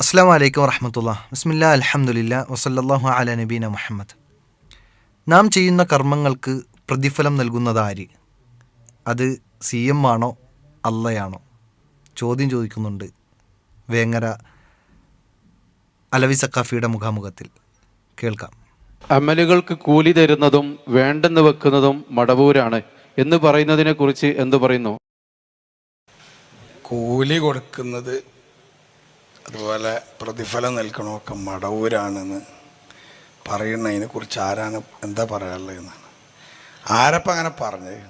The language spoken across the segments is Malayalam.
അസ്സാം വലൈക്കും വറഹമത്തുള്ള. ബിസ്മില്ല അലഹമുല്ല വസല്ലാഹു അല നബീന മുഹമ്മദ്. നാം ചെയ്യുന്ന കർമ്മങ്ങൾക്ക് പ്രതിഫലം നൽകുന്നത് ആര്? അത് സി എം ആണോ? അള്ളയാണോ? ചോദ്യം ചോദിക്കുന്നുണ്ട് വേങ്ങര അലവി സക്കാഫിയുടെ മുഖാമുഖത്തിൽ. കേൾക്കാം. അമലുകൾക്ക് കൂലി തരുന്നതും വേണ്ടെന്ന് വെക്കുന്നതും മടവൂരാണ്. എന്ന് പറയുന്നതിനെ കുറിച്ച് എന്ത് പറയുന്നു? കൂലി കൊടുക്കുന്നത് അതുപോലെ പ്രതിഫലം നിൽക്കണമൊക്കെ മടവൂരാണെന്ന് പറയുന്നതിനെ കുറിച്ച് ആരാണ് എന്താ പറയാനുള്ളത് എന്നാണ് ആരപ്പം അങ്ങനെ പറഞ്ഞത്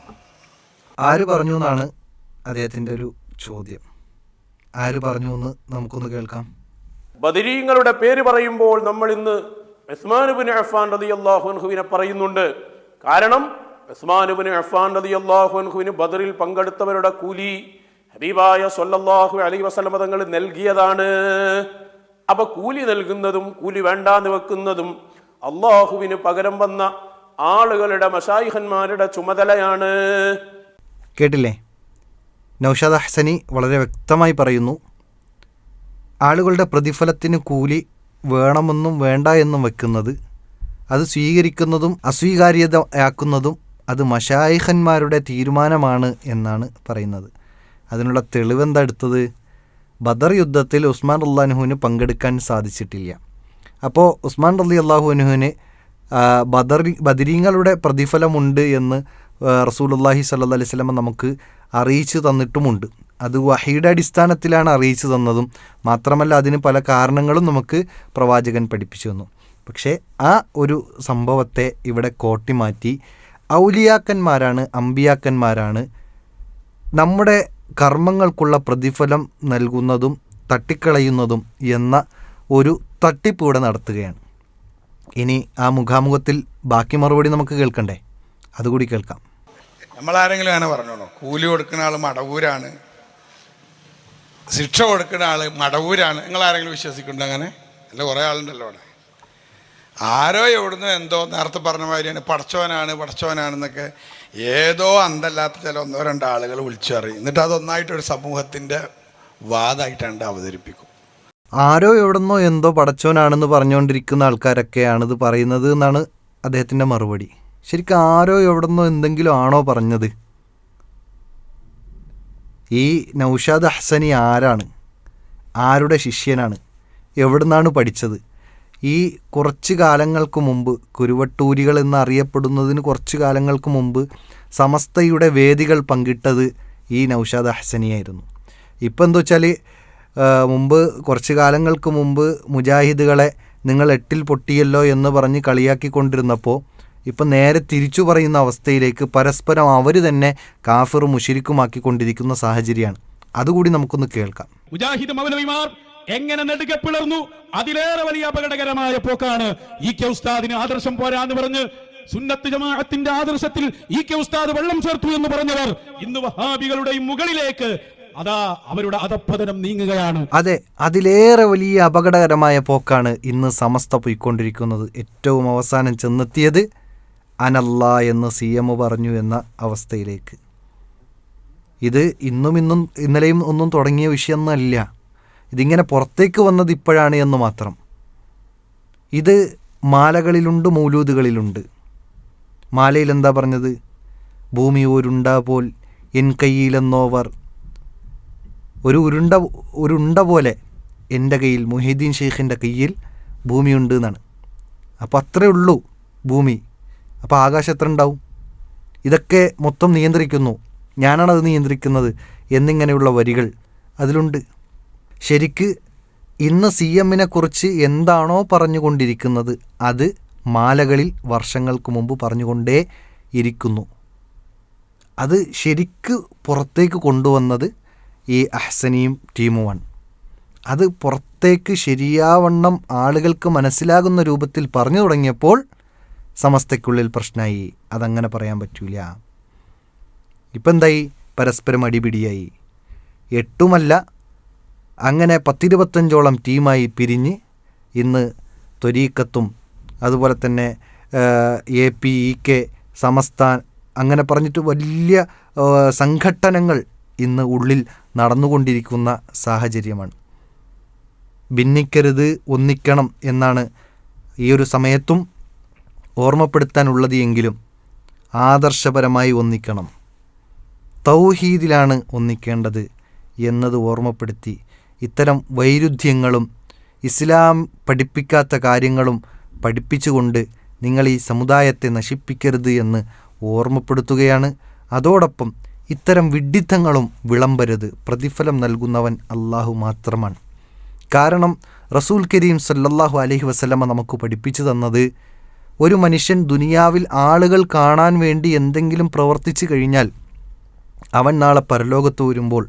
ആര് പറഞ്ഞു എന്നാണ് അദ്ദേഹത്തിന്റെ ഒരു ചോദ്യം. ആര് പറഞ്ഞു എന്ന് നമുക്കൊന്ന് കേൾക്കാം. ബദരീങ്ങളുടെ പേര് പറയുമ്പോൾ നമ്മൾ ഇന്ന് ഉസ്മാനുബിൻ അഫ്ഫാൻ റതി അള്ളാഹുൻഹുവിനെ പറയുന്നുണ്ട്. കാരണം ഉസ്മാനുബിൻ അഫ്ഫാൻ റതി അള്ളാഹുൻഹുവിന് ബദറിൽ പങ്കെടുത്തവരുടെ കൂലി ഹബീബായ സൊല്ലാഹു അലൈ വസല്ലമ തങ്ങൾ നൽകിയതാണ്. അപ്പൊ കൂലി നൽകുന്നതും കൂലി വേണ്ടാന്ന് വെക്കുന്നതും അള്ളാഹുവിന് പകരം വന്ന ആളുകളുടെ മഷായിഹന്മാരുടെ ചുമതലയാണ്. കേട്ടില്ലേ? നൗഷാദ് ഹസനി വളരെ വ്യക്തമായി പറയുന്നു ആളുകളുടെ പ്രതിഫലത്തിന് കൂലി വേണമെന്നും വേണ്ട എന്നും വെക്കുന്നത് അത് സ്വീകരിക്കുന്നതും അസ്വീകാര്യതയാക്കുന്നതും അത് മഷായിഹന്മാരുടെ തീരുമാനമാണ് എന്നാണ് പറയുന്നത്. അതിനുള്ള തെളിവെന്താ എടുത്തത്? ബദർ യുദ്ധത്തിൽ ഉസ്മാൻ അള്ളാഹുവിന് പങ്കെടുക്കാൻ സാധിച്ചിട്ടില്ല. അപ്പോൾ ഉസ്മാൻ റലി അള്ളാഹുനുഹുവിന് ബദർ ബദരീങ്ങളുടെ പ്രതിഫലമുണ്ട് എന്ന് റസൂലുല്ലാഹി സല്ല അലൈഹി സ്വലമ നമുക്ക് അറിയിച്ചു തന്നിട്ടുമുണ്ട്. അത് വഹിയുടെ അടിസ്ഥാനത്തിലാണ് അറിയിച്ചു തന്നതും. മാത്രമല്ല അതിന് പല കാരണങ്ങളും നമുക്ക് പ്രവാചകൻ പഠിപ്പിച്ചു തന്നു. പക്ഷേ ആ ഒരു സംഭവത്തെ ഇവിടെ കോട്ടിമാറ്റി ഔലിയാക്കന്മാരാണ് അമ്പിയാക്കന്മാരാണ് നമ്മുടെ കർമ്മങ്ങൾക്കുള്ള പ്രതിഫലം നൽകുന്നതും തട്ടിക്കളയുന്നതും എന്ന ഒരു തട്ടിപ്പ് ഇവിടെ നടത്തുകയാണ്. ഇനി ആ മുഖാമുഖത്തിൽ ബാക്കി മറുപടി നമുക്ക് കേൾക്കണ്ടേ? അതുകൂടി കേൾക്കാം. നമ്മളാരെങ്കിലും അങ്ങനെ പറഞ്ഞോളൂ കൂലി കൊടുക്കുന്ന ആൾ മടവൂരാണ്. ശിക്ഷ കൊടുക്കുന്ന ആൾ മടവൂരാണ്. നിങ്ങൾ ആരെങ്കിലും വിശ്വസിക്കുന്നുണ്ടോ അങ്ങനെ? അല്ല കുറേ ആളുണ്ടല്ലോ അവിടെ. ആരോ എവിടുന്നോ എന്തോ നേരത്തെ പറഞ്ഞ മാതിരിയാണ്. പടച്ചവനാണ് പടച്ചോനാണെന്നൊക്കെ ഏതോ അന്തല്ലാത്ത ചില ഒന്നോ രണ്ടോ ആളുകൾ വിളിച്ചു അത് എന്നിട്ട് അതൊന്നായിട്ടൊരു സമൂഹത്തിന്റെ വാദമായിട്ടാണ് അവതരിപ്പിക്കും. ആരോ എവിടെന്നോ എന്തോ പടച്ചോനാണെന്ന് പറഞ്ഞുകൊണ്ടിരിക്കുന്ന ആൾക്കാരൊക്കെയാണ് ഇത് പറയുന്നത് എന്നാണ് അദ്ദേഹത്തിന്റെ മറുപടി. ശരിക്കും ആരോ എവിടെന്നോ എന്തെങ്കിലും ആണോ പറഞ്ഞത്? ഈ നൗഷാദ് ഹസനി ആരാണ്? ആരുടെ ശിഷ്യനാണ്? എവിടുന്നാണ് പഠിച്ചത്? ഈ കുറച്ച് കാലങ്ങൾക്ക് മുമ്പ് കുരുവട്ടൂരികൾ എന്നറിയപ്പെടുന്നതിന് കുറച്ച് കാലങ്ങൾക്ക് മുമ്പ് സമസ്തയുടെ വേദികൾ പങ്കിട്ടത് ഈ നൗഷാദ് അഹ്സനിയായിരുന്നു ഇപ്പം എന്താ വെച്ചാൽ മുമ്പ് കുറച്ച് കാലങ്ങൾക്ക് മുമ്പ് മുജാഹിദുകളെ നിങ്ങൾ എട്ടിൽ പൊട്ടിയല്ലോ എന്ന് പറഞ്ഞ് കളിയാക്കിക്കൊണ്ടിരുന്നപ്പോൾ ഇപ്പം നേരെ തിരിച്ചു പറയുന്ന അവസ്ഥയിലേക്ക് പരസ്പരം അവർ തന്നെ കാഫിർ മുഷിരിക്കുമാക്കിക്കൊണ്ടിരിക്കുന്ന സാഹചര്യമാണ്. അതുകൂടി നമുക്കൊന്ന് കേൾക്കാം. മുജാഹിദ് മൗലവിമാർ എങ്ങനെ നെടുകെ പിളർന്നു? അതിലേറെ വലിയ അപകടകരമായ പോക്കാണ് ഈ കെ ഉസ്താദിന് ആദർശം പോരാന്ന് പറഞ്ഞ് സുന്നത്ത് ജമാഅത്തിന്റെ ആദർശത്തിൽ ഈ കെ ഉസ്താദ് വെള്ളം ചേർത്തു എന്ന് പറഞ്ഞവർ ഇന്ന് വഹാബികളുടെയും മുകളിലേക്ക് അതാ അവരുടെ അധപ്പതനം നീങ്ങുകയാണ്. അതെ അതിലേറെ വലിയ അപകടകരമായ പോക്കാണ് ഇന്ന് സമസ്ത പോയിക്കൊണ്ടിരിക്കുന്നത്. ഏറ്റവും അവസാനം ചെന്നെത്തിയത് അനല്ല എന്ന് സി എം പറഞ്ഞു എന്ന അവസ്ഥയിലേക്ക്. ഇത് ഇന്നും ഇന്നും ഇന്നലെയും ഒന്നും തുടങ്ങിയ വിഷയമൊന്നുമല്ല. ഇതിങ്ങനെ പുറത്തേക്ക് വന്നത് ഇപ്പോഴാണ് എന്ന് മാത്രം. ഇത് മാലകളിലുണ്ട് മൗലൂദുകളിലുണ്ട്. മാലയിൽ എന്താ പറഞ്ഞത്? ഭൂമി ഒരുണ്ട പോൽ എൻ കയ്യിലെന്നോവർ. ഒരു ഉരുണ്ട ഒരു ഉണ്ട പോലെ എന്റെ കയ്യിൽ മുഹീദ്ദീൻ ഷെയ്ഖിന്റെ കയ്യിൽ ഭൂമിയുണ്ട് എന്നാണ്. അപ്പോൾ അത്രേ ഉള്ളൂ ഭൂമി. അപ്പോൾ ആകാശം എത്ര ഉണ്ടാവും? ഇതൊക്കെ മൊത്തം നിയന്ത്രിക്കുന്നു. ഞാനാണത് നിയന്ത്രിക്കുന്നത്. എന്നിങ്ങനെയുള്ള വരികൾ അതിലുണ്ട്. ശരിക്ക് ഇന്ന് സി എമ്മിനെ കുറിച്ച് എന്താണോ പറഞ്ഞുകൊണ്ടിരിക്കുന്നത് അത് മാലകളിൽ വർഷങ്ങൾക്ക് മുമ്പ് പറഞ്ഞുകൊണ്ടേ ഇരിക്കുന്നു. അത് ശരിക്ക് പുറത്തേക്ക് കൊണ്ടുവന്നത് ഈ അഹ്സനിയും ടീമുമാണ്. അത് പുറത്തേക്ക് ശരിയാവണ്ണം ആളുകൾക്ക് മനസ്സിലാകുന്ന രൂപത്തിൽ പറഞ്ഞു തുടങ്ങിയപ്പോൾ സമസ്തയ്ക്കുള്ളിൽ പ്രശ്നമായി. അതങ്ങനെ പറയാൻ പറ്റൂല. ഇപ്പം എന്തായി പരസ്പരം അടിപിടിയായി. എട്ടുമല്ല അങ്ങനെ പത്തിരുപത്തഞ്ചോളം ടീമായി പിരിഞ്ഞ് ഇന്ന് ത്വരീക്കത്തും അതുപോലെ തന്നെ എ പി ഇ കെ സമസ്താൻ അങ്ങനെ പറഞ്ഞിട്ട് വലിയ സംഘട്ടനങ്ങൾ ഇന്ന് ഉള്ളിൽ നടന്നുകൊണ്ടിരിക്കുന്ന സാഹചര്യമാണ്. ഭിന്നിക്കരുത് ഒന്നിക്കണം എന്നാണ് ഈ ഒരു സമയത്തും ഓർമ്മപ്പെടുത്താനുള്ളത് എങ്കിലും ആദർശപരമായി ഒന്നിക്കണം. തൗഹീദിലാണ് ഒന്നിക്കേണ്ടത് എന്നത് ഓർമ്മപ്പെടുത്തി ഇത്തരം വൈരുദ്ധ്യങ്ങളും ഇസ്ലാം പഠിപ്പിക്കാത്ത കാര്യങ്ങളും പഠിപ്പിച്ചുകൊണ്ട് നിങ്ങൾ ഈ സമുദായത്തെ നശിപ്പിക്കരുത് എന്ന് ഓർമ്മപ്പെടുത്തുകയാണ്. അതോടൊപ്പം ഇത്തരം വിഡ്ഢിത്തങ്ങളും വിളമ്പരുത്. പ്രതിഫലം നൽകുന്നവൻ അള്ളാഹു മാത്രമാണ്. കാരണം റസൂൽ കരീം സല്ലല്ലാഹു അലഹി വസ്ലമ നമുക്ക് പഠിപ്പിച്ചു തന്നത് ഒരു മനുഷ്യൻ ദുനിയാവിൽ ആളുകൾ കാണാൻ വേണ്ടി എന്തെങ്കിലും പ്രവർത്തിച്ചു കഴിഞ്ഞാൽ അവൻ നാളെ പരലോകത്ത് വരുമ്പോൾ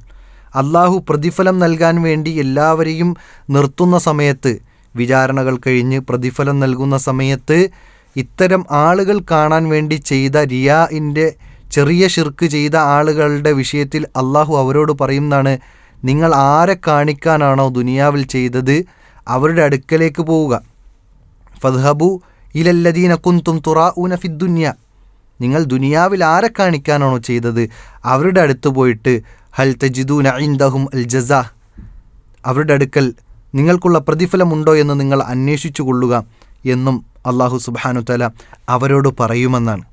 അള്ളാഹു പ്രതിഫലം നൽകാൻ വേണ്ടി എല്ലാവരെയും നിർത്തുന്ന സമയത്ത് വിചാരണകൾ കഴിഞ്ഞ് പ്രതിഫലം നൽകുന്ന സമയത്ത് ഇത്തരം ആളുകൾ കാണാൻ വേണ്ടി ചെയ്ത റിയാഇന്റെ ചെറിയ ഷിർക്ക് ചെയ്ത ആളുകളുടെ വിഷയത്തിൽ അള്ളാഹു അവരോട് പറയുന്നതാണ് നിങ്ങൾ ആരെ കാണിക്കാനാണോ ദുനിയാവിൽ ചെയ്തത്? അവരുടെ അടുക്കലേക്ക് പോവുക. ഫദ്ഹബു ഇലല്ലദീന കുന്തും തുറാഊന ഫിദ്ദുന്യ നിങ്ങൾ ദുനിയാവിൽ ആരെ കാണിക്കാനാണോ ചെയ്തത്? അവരുടെ അടുത്ത് പോയിട്ട് ഹൽ തജിദൂന ഇൻദഹും അൽ ജസ. അവരുടെ അടുക്കൽ നിങ്ങൾക്കുള്ള പ്രതിഫലമുണ്ടോ എന്ന് നിങ്ങൾ അന്വേഷിച്ചു കൊള്ളുക എന്നും അള്ളാഹു സുബാനു തല അവരോട് പറയുമെന്നാണ്.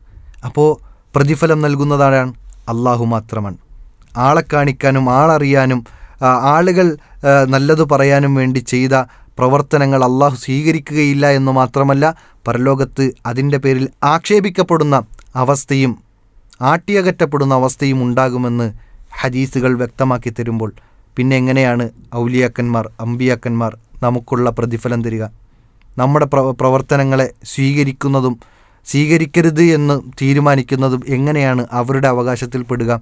അപ്പോൾ പ്രതിഫലം നൽകുന്നതാണ് അള്ളാഹു മാത്രമാണ്. ആളെ കാണിക്കാനും ആളറിയാനും ആളുകൾ നല്ലത് പറയാനും വേണ്ടി ചെയ്ത പ്രവർത്തനങ്ങൾ അള്ളാഹു സ്വീകരിക്കുകയില്ല എന്ന് മാത്രമല്ല പരലോകത്ത് അതിന്റെ പേരിൽ ആക്ഷേപിക്കപ്പെടുന്ന അവസ്ഥയും ആട്ടിയകറ്റപ്പെടുന്ന അവസ്ഥയും ഉണ്ടാകുമെന്ന് ഹദീസുകൾ വ്യക്തമാക്കി തരുമ്പോൾ പിന്നെ എങ്ങനെയാണ് ഔലിയാക്കന്മാർ അമ്പിയാക്കന്മാർ നമുക്കുള്ള പ്രതിഫലം തരിക? നമ്മുടെ പ്ര പ്രവർത്തനങ്ങളെ സ്വീകരിക്കുന്നതും സ്വീകരിക്കരുത് എന്ന് തീരുമാനിക്കുന്നതും എങ്ങനെയാണ് അവരുടെ അവകാശത്തിൽ പെടുക?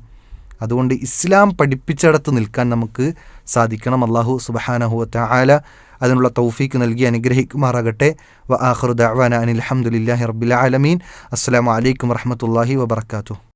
അതുകൊണ്ട് ഇസ്ലാം പഠിപ്പിച്ചടത്ത് നിൽക്കാൻ നമുക്ക് സാധിക്കണം. അള്ളാഹു സുബഹാനഹുവത്ത ആല അതിനുള്ള തൗഫീക്ക് നൽകി അനുഗ്രഹിക്കുമാറാകട്ടെ. വ അനിൽ ഹംദുലില്ലാഹി റബ്ബിൽ ആലമീൻ. അസ്സലാമു അലൈക്കും വറഹ്മത്തുള്ളാഹി വബറകാതുഹു.